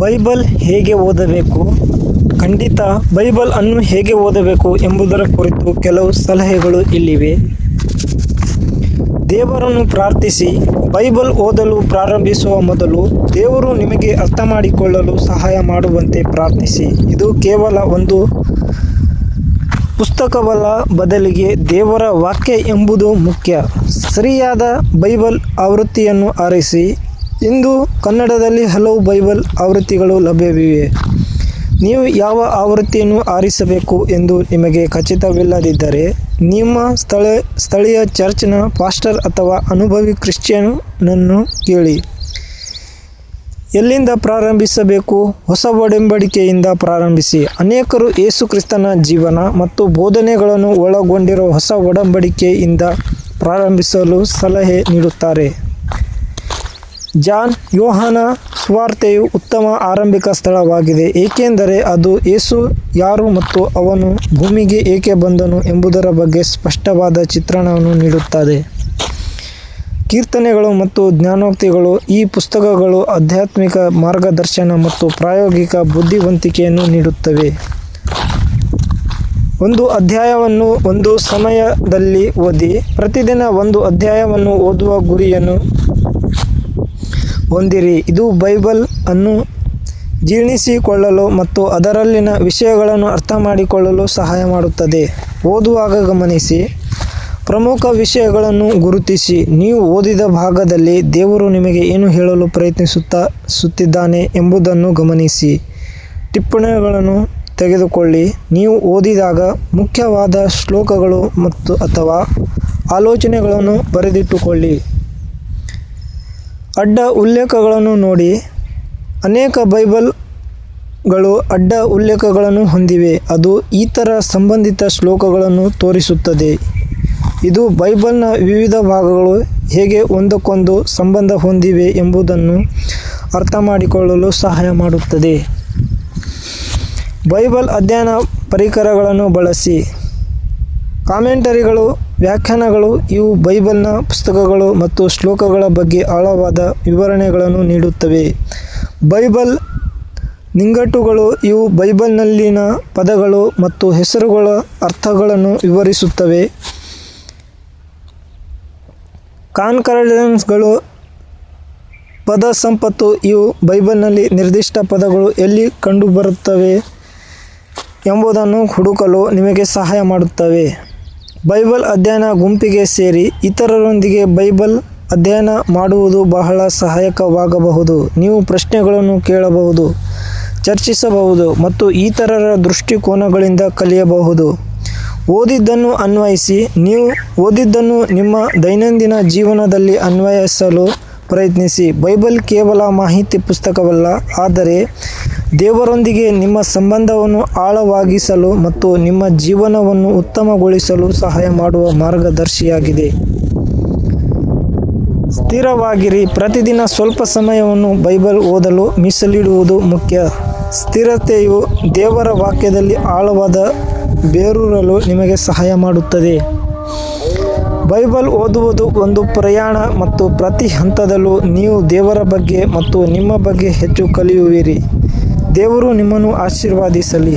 Bible ಹೇಗೆ ಓದಬೇಕು? ಖಂಡಿತ ಬೈಬಲ್ ಅನ್ನು ಹೇಗೆ ಓದಬೇಕು ಎಂಬುದರ ಕುರಿತು ಕೆಲವು ಸಲಹೆಗಳು ಇಲ್ಲಿವೆ. ದೇವರನ್ನು ಪ್ರಾರ್ಥಿಸಿ, ಬೈಬಲ್ ಓದಲು ಪ್ರಾರಂಭಿಸುವ ಮೊದಲು ದೇವರು ನಿಮಗೆ ಅರ್ಥ ಮಾಡಿಕೊಳ್ಳಲು ಸಹಾಯ ಮಾಡುವಂತೆ ಪ್ರಾರ್ಥಿಸಿ. ಇದು ಕೇವಲ ಒಂದು ಪುಸ್ತಕವಲ್ಲ, ಬದಲಿಗೆ ದೇವರ ವಾಕ್ಯ ಎಂಬುದು ಮುಖ್ಯ. ಸರಿಯಾದ ಬೈಬಲ್ ಆವೃತ್ತಿಯನ್ನು ಆರಿಸಿ ಇಂದು ಕನ್ನಡದಲ್ಲಿ ಹಲವು ಬೈಬಲ್ ಆವೃತ್ತಿಗಳು ಲಭ್ಯವಿವೆ. ನೀವು ಯಾವ ಆವೃತ್ತಿಯನ್ನು ಆರಿಸಬೇಕು ಎಂದು ನಿಮಗೆ ಖಚಿತವಿಲ್ಲದಿದ್ದರೆ, ನಿಮ್ಮ ಸ್ಥಳ, ಸ್ಥಳೀಯ ಚರ್ಚ್ನ ಪಾಸ್ಟರ್ ಅಥವಾ ಅನುಭವಿ ಕ್ರಿಶ್ಚಿಯನ್ನನ್ನು ಕೇಳಿ. ಎಲ್ಲಿಂದ ಪ್ರಾರಂಭಿಸಬೇಕು? ಹೊಸ ಒಡಂಬಡಿಕೆಯಿಂದ ಪ್ರಾರಂಭಿಸಿ. ಅನೇಕರು ಯೇಸುಕ್ರಿಸ್ತನ ಜೀವನ ಮತ್ತು ಬೋಧನೆಗಳನ್ನು ಒಳಗೊಂಡಿರುವ ಹೊಸ ಒಡಂಬಡಿಕೆಯಿಂದ ಪ್ರಾರಂಭಿಸಲು ಸಲಹೆ ನೀಡುತ್ತಾರೆ. ಜಾನ್ ಯೋಹಾನ ಸ್ವಾರ್ಥೆಯು ಉತ್ತಮ ಆರಂಭಿಕ ಸ್ಥಳವಾಗಿದೆ, ಏಕೆಂದರೆ ಅದು ಏಸು ಯಾರು ಮತ್ತು ಅವನು ಭೂಮಿಗೆ ಏಕೆ ಬಂದನು ಎಂಬುದರ ಬಗ್ಗೆ ಸ್ಪಷ್ಟವಾದ ಚಿತ್ರಣವನ್ನು ನೀಡುತ್ತದೆ. ಕೀರ್ತನೆಗಳು ಮತ್ತು ಜ್ಞಾನೋಕ್ತಿಗಳು ಈ ಪುಸ್ತಕಗಳು ಆಧ್ಯಾತ್ಮಿಕ ಮಾರ್ಗದರ್ಶನ ಮತ್ತು ಪ್ರಾಯೋಗಿಕ ಬುದ್ಧಿವಂತಿಕೆಯನ್ನು ನೀಡುತ್ತವೆ. ಒಂದು ಅಧ್ಯಾಯವನ್ನು ಒಂದು ಸಮಯದಲ್ಲಿ ಓದಿ, ಪ್ರತಿದಿನ ಒಂದು ಅಧ್ಯಾಯವನ್ನು ಓದುವ ಗುರಿಯನ್ನು ಹೊಂದಿರಿ. ಇದು ಬೈಬಲ್ ಅನ್ನು ಜೀರ್ಣಿಸಿಕೊಳ್ಳಲು ಮತ್ತು ಅದರಲ್ಲಿನ ವಿಷಯಗಳನ್ನು ಅರ್ಥ ಮಾಡಿಕೊಳ್ಳಲು ಸಹಾಯ ಮಾಡುತ್ತದೆ. ಓದುವಾಗ ಗಮನಿಸಿ. ಪ್ರಮುಖ ವಿಷಯಗಳನ್ನು ಗುರುತಿಸಿ. ನೀವು ಓದಿದ ಭಾಗದಲ್ಲಿ ದೇವರು ನಿಮಗೆ ಏನು ಹೇಳಲು ಪ್ರಯತ್ನಿಸುತ್ತಾ ಸುತ್ತಿದ್ದಾನೆ ಎಂಬುದನ್ನು ಗಮನಿಸಿ. ಟಿಪ್ಪಣಿಗಳನ್ನು ತೆಗೆದುಕೊಳ್ಳಿ. ನೀವು ಓದಿದಾಗ ಮುಖ್ಯವಾದ ಶ್ಲೋಕಗಳು ಮತ್ತು ಅಥವಾ ಆಲೋಚನೆಗಳನ್ನು ಬರೆದಿಟ್ಟುಕೊಳ್ಳಿ. ಅಡ್ಡ ಉಲ್ಲೇಖಗಳನ್ನು ನೋಡಿ. ಅನೇಕ ಬೈಬಲ್ಗಳು ಅಡ್ಡ ಉಲ್ಲೇಖಗಳನ್ನು ಹೊಂದಿವೆ. ಅದು ಇತರ ಸಂಬಂಧಿತ ಶ್ಲೋಕಗಳನ್ನು ತೋರಿಸುತ್ತದೆ. ಇದು ಬೈಬಲ್ನ ವಿವಿಧ ಭಾಗಗಳು ಹೇಗೆ ಒಂದಕ್ಕೊಂದು ಸಂಬಂಧ ಹೊಂದಿವೆ ಎಂಬುದನ್ನು ಅರ್ಥ ಮಾಡಿಕೊಳ್ಳಲು ಸಹಾಯ ಮಾಡುತ್ತದೆ. ಬೈಬಲ್ ಅಧ್ಯಯನ ಪರಿಕರಗಳನ್ನು ಬಳಸಿ. ಕಾಮೆಂಟರಿಗಳು ವ್ಯಾಖ್ಯಾನಗಳು, ಇವು ಬೈಬಲ್ನ ಪುಸ್ತಕಗಳು ಮತ್ತು ಶ್ಲೋಕಗಳ ಬಗ್ಗೆ ಆಳವಾದ ವಿವರಣೆಗಳನ್ನು ನೀಡುತ್ತವೆ. ಬೈಬಲ್ ನಿಂಗಟ್ಟುಗಳು ಇವು ಬೈಬಲ್ನಲ್ಲಿನ ಪದಗಳು ಮತ್ತು ಹೆಸರುಗಳ ಅರ್ಥಗಳನ್ನು ವಿವರಿಸುತ್ತವೆ. ಕಾನ್ಕರ್ಡೆನ್ಸ್ಗಳು ಪದ ಸಂಪತ್ತು ಇವು ಬೈಬಲ್ನಲ್ಲಿ ನಿರ್ದಿಷ್ಟ ಪದಗಳು ಎಲ್ಲಿ ಕಂಡುಬರುತ್ತವೆ ಎಂಬುದನ್ನು ಹುಡುಕಲು ನಿಮಗೆ ಸಹಾಯ ಮಾಡುತ್ತವೆ. ಬೈಬಲ್ ಅಧ್ಯಯನ ಗುಂಪಿಗೆ ಸೇರಿ ಇತರರೊಂದಿಗೆ ಬೈಬಲ್ ಅಧ್ಯಯನ ಮಾಡುವುದು ಬಹಳ ಸಹಾಯಕವಾಗಬಹುದು. ನೀವು ಪ್ರಶ್ನೆಗಳನ್ನು ಕೇಳಬಹುದು, ಚರ್ಚಿಸಬಹುದು ಮತ್ತು ಇತರರ ದೃಷ್ಟಿಕೋನಗಳಿಂದ ಕಲಿಯಬಹುದು. ಓದಿದ್ದನ್ನು ಅನ್ವಯಿಸಿ, ನೀವು ಓದಿದ್ದನ್ನು ನಿಮ್ಮ ದೈನಂದಿನ ಜೀವನದಲ್ಲಿ ಅನ್ವಯಿಸಲು ಪ್ರಯತ್ನಿಸಿ. ಬೈಬಲ್ ಕೇವಲ ಮಾಹಿತಿ ಪುಸ್ತಕವಲ್ಲ, ಆದರೆ ದೇವರೊಂದಿಗೆ ನಿಮ್ಮ ಸಂಬಂಧವನ್ನು ಆಳವಾಗಿಸಲು ಮತ್ತು ನಿಮ್ಮ ಜೀವನವನ್ನು ಉತ್ತಮಗೊಳಿಸಲು ಸಹಾಯ ಮಾಡುವ ಮಾರ್ಗದರ್ಶಿಯಾಗಿದೆ. ಸ್ಥಿರವಾಗಿರಿ. ಪ್ರತಿದಿನ ಸ್ವಲ್ಪ ಸಮಯವನ್ನು ಬೈಬಲ್ ಓದಲು ಮೀಸಲಿಡುವುದು ಮುಖ್ಯ. ಸ್ಥಿರತೆಯು ದೇವರ ವಾಕ್ಯದಲ್ಲಿ ಆಳವಾದ ಬೇರೂರಲು ನಿಮಗೆ ಸಹಾಯ ಮಾಡುತ್ತದೆ. ಬೈಬಲ್ ಓದುವುದು ಒಂದು ಪ್ರಯಾಣ ಮತ್ತು ಪ್ರತಿ ಹಂತದಲ್ಲೂ ನೀವು ದೇವರ ಬಗ್ಗೆ ಮತ್ತು ನಿಮ್ಮ ಬಗ್ಗೆ ಹೆಚ್ಚು ಕಲಿಯುವಿರಿ. ದೇವರು ನಿಮ್ಮನ್ನು ಆಶೀರ್ವಾದಿಸಲಿ.